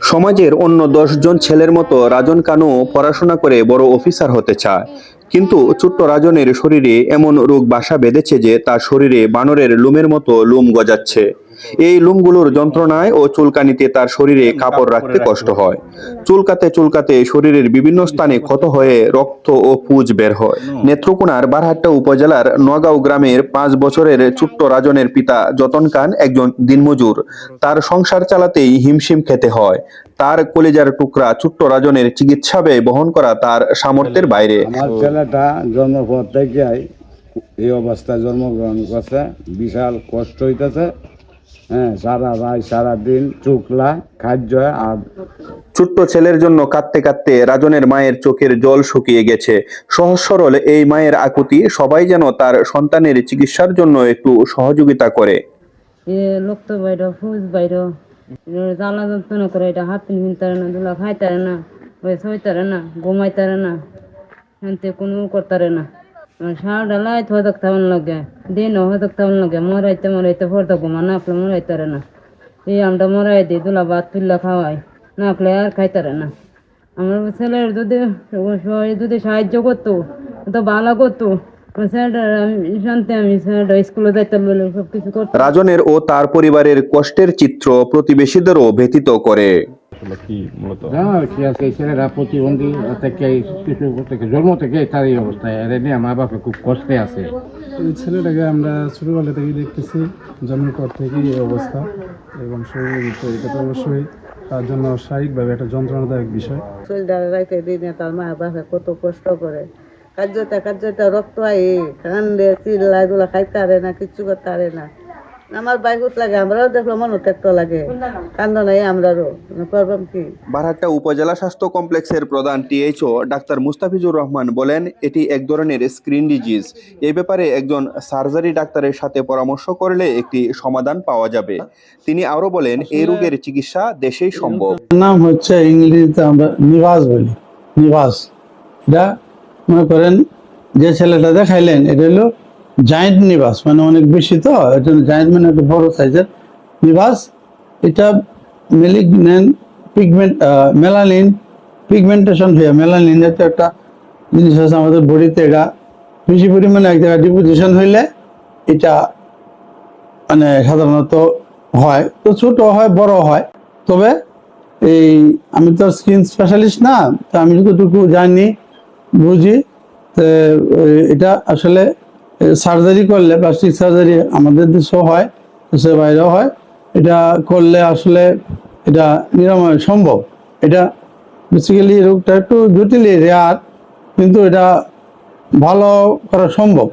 সমাজের অন্য জন ছেলের মতো রাজন কানু পড়াশোনা করে বড় অফিসার হতে চায়। কিন্তু ছোট্ট রাজনের শরীরে এমন রোগ বাসা বেঁধেছে যে তার শরীরে বানরের লুমের মতো লুম গজাচ্ছে। এই লুমগুলোর যন্ত্রণায় ও চুলকানিতে তার শরীরে কাপড় রাখতে কষ্ট হয়। চুলকাতে চুলকাতে শরীরের বিভিন্ন স্থানে ক্ষত হয়ে রক্ত ও পুজ বের হয়। নেত্রকোনার বারহাট্টা উপজেলার নগাঁও গ্রামের পাঁচ বছরের ছোট্ট রাজনের পিতা যতন খান একজন দিনমজুর। তার সংসার চালাতেই হিমশিম খেতে হয়। তার কলেজার টুকরা ছোট্ট রাজনের চিকিৎসা ব্যয় বহন করা তার সামর্থ্যের বাইরে। এই অবস্থায় জন্মগ্রহণ করছে। বিশাল কষ্ট হইতেছে। হ্যাঁ সারা রাত সারা দিন চুকলা খাদ্য আর ছোট্ট ছেলের জন্য কাঁদতে কাঁদতে রাজনের মায়ের চোখের জল শুকিয়ে গেছে। সহজ সরল এই মায়ের আকুতি সবাই যেন তার সন্তানের চিকিৎসার জন্য একটু সহযোগিতা করে। এ লোকতো বাইর ফুজ বাইর। জ্বালা যন্ত্রণা করে এটা হাত পিন পিনতারে না দুলা খাইতারে না ওই সইতারে না ঘুমাইতারে না কোনো করতারে না। সার ডালাই থদক থাকুন লাগে দিন হদক থাকুন লাগে মরাইতে মরাইতে ফর্দ ঘুমা না আপলে মরাইতারে না এই আমরা মরাই দিই দুলা ভাত তুললা খাওয়াই না আপলে আর খাইতারে না আমার ছেলের যদি যদি সাহায্য করতো তো ভালো করতো রাজনের ও তার পরিবারের কষ্টের চিত্র প্রতিবেশীদেরও ব্যথিত করে জানো কি আছে? ছেলেরা প্রতিবন্ধী থেকে থেকে জন্ম থেকে তার এই অবস্থায় এর নিয়ে মা বাপে খুব কষ্টে আছে। এই ছেলেটাকে আমরা ছোটোবেলা থেকেই দেখতেছি জন্মের পর থেকেই এই অবস্থা এবং শরীরের ভিতরে এটা তো অবশ্যই তার জন্য শারীরিকভাবে একটা যন্ত্রণাদায়ক বিষয়। শরীরটা রাইতে দিনে তার মা বাপে কত কষ্ট করে। কার্যটা কার্যটা রক্ত আই কান্দে চিল্লা এগুলো খাইতে পারে না কিচ্ছু করতে পারে না। আমার বাইকুত লাগে আমরাও দেখল মনে ত্যাক্ত লাগে। কান্দ নাই আমরারও প্রবলেম কি? বারহাট্টা উপজেলা স্বাস্থ্য কমপ্লেক্সের প্রধান টিএইচও ডাক্তার মুস্তাফিজুর রহমান বলেন এটি এক ধরনের স্ক্রিন ডিজিজ এই ব্যাপারে একজন সার্জারি ডাক্তারের সাথে পরামর্শ করলে একটি সমাধান পাওয়া যাবে। তিনি আরও বলেন এই রোগের চিকিৎসা দেশেই সম্ভব। নাম হচ্ছে ইংরেজিতে আমরা নিবাস বলি নিবাস। এটা মনে করেন যে ছেলেটা দেখাইলেন এটা হলো জায়েন্ট নিবাস মানে অনেক বেশি তো এটা জায়েন্ট মানে একটা বড় সাইজের নিবাস এটা মেলিগনেন পিগমেন্ট মেলানিন পিগমেন্টেশন হয়ে মেলানিন এটা একটা জিনিস আছে আমাদের বডিতে, এটা বেশি পরিমাণে এক জায়গায় ডিপোজিশন হইলে এটা মানে সাধারণত হয়, তো ছোট হয়, বড় হয়। তবে এই আমি তো স্কিন স্পেশালিস্ট না, তো আমি যতটুকু জানি, বুঝি এটা আসলে সার্জারি করলে প্লাস্টিক সার্জারি আমাদের দেশেও হয়, দেশের বাইরেও হয়। এটা করলে আসলে এটা নিরাময় সম্ভব। এটা বেসিক্যালি রোগটা একটু জটিল রেয়ার কিন্তু এটা ভালো করা সম্ভব।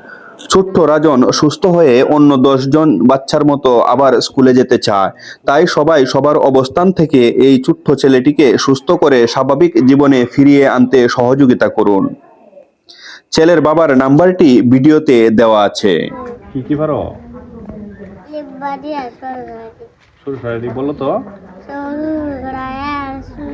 ছোট্ট রাজন সুস্থ হয়ে অন্য দশজন বাচ্চার মতো আবার স্কুলে যেতে চায়। তাই সবাই সবার অবস্থান থেকে এই ছোট্ট ছেলেটিকে সুস্থ করে স্বাভাবিক জীবনে ফিরিয়ে আনতে সহযোগিতা করুন। ছেলের বাবার নাম্বারটি ভিডিওতে দেওয়া আছে। কি কি পারো? বলো তো। সরু গড়ায় সুই